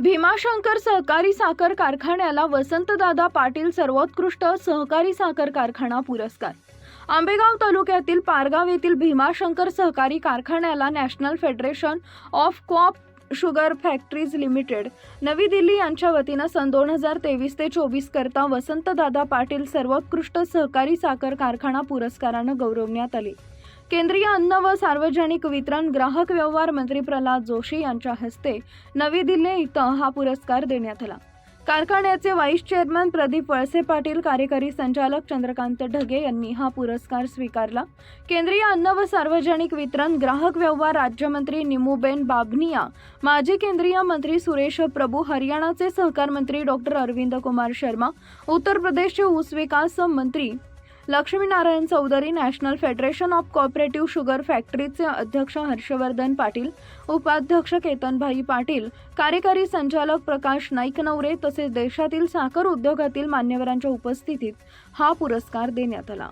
भीमाशंकर सहकारी साखर कारखान्याला वसंतदादा पाटील सर्वोत्कृष्ट सहकारी साखर कारखाना पुरस्कार. आंबेगाव तालुक्यातील पारगाव येथील भीमाशंकर सहकारी कारखान्याला national federation of coop sugar factories limited नवी दिल्ली यांच्या वतीनं सन दोन हजार तेवीस ते चोवीस करता वसंतदादा पाटील सर्वोत्कृष्ट सहकारी साखर कारखाना पुरस्कारानं गौरवण्यात आले. केंद्रीय अन्न व सार्वजनिक वितरण ग्राहक व्यवहार मंत्री प्रल्हाद जोशी यांच्या हस्ते नवी दिल्ली इथं हा पुरस्कार देण्यात आला. कारखान्याचे व्हाईस चेअरमन प्रदीप वळसे पाटील कार्यकारी संचालक चंद्रकांत ढगे यांनी हा पुरस्कार स्वीकारला. केंद्रीय अन्न व सार्वजनिक वितरण ग्राहक व्यवहार राज्यमंत्री निमूबेन बाबनिया माजी केंद्रीय मंत्री सुरेश प्रभू हरियाणाचे सहकार मंत्री डॉक्टर अरविंद कुमार शर्मा उत्तर प्रदेशचे ऊस विकास मंत्री Laxminarayan Chaudhary national federation of cooperative sugar फॅक्टरीचे अध्यक्ष हर्षवर्धन पाटील उपाध्यक्ष केतनभाई पाटील कार्यकारी संचालक प्रकाश नाईकनवरे तसेच देशातील साखर उद्योगातील मान्यवरांच्या उपस्थितीत हा पुरस्कार देण्यात आला.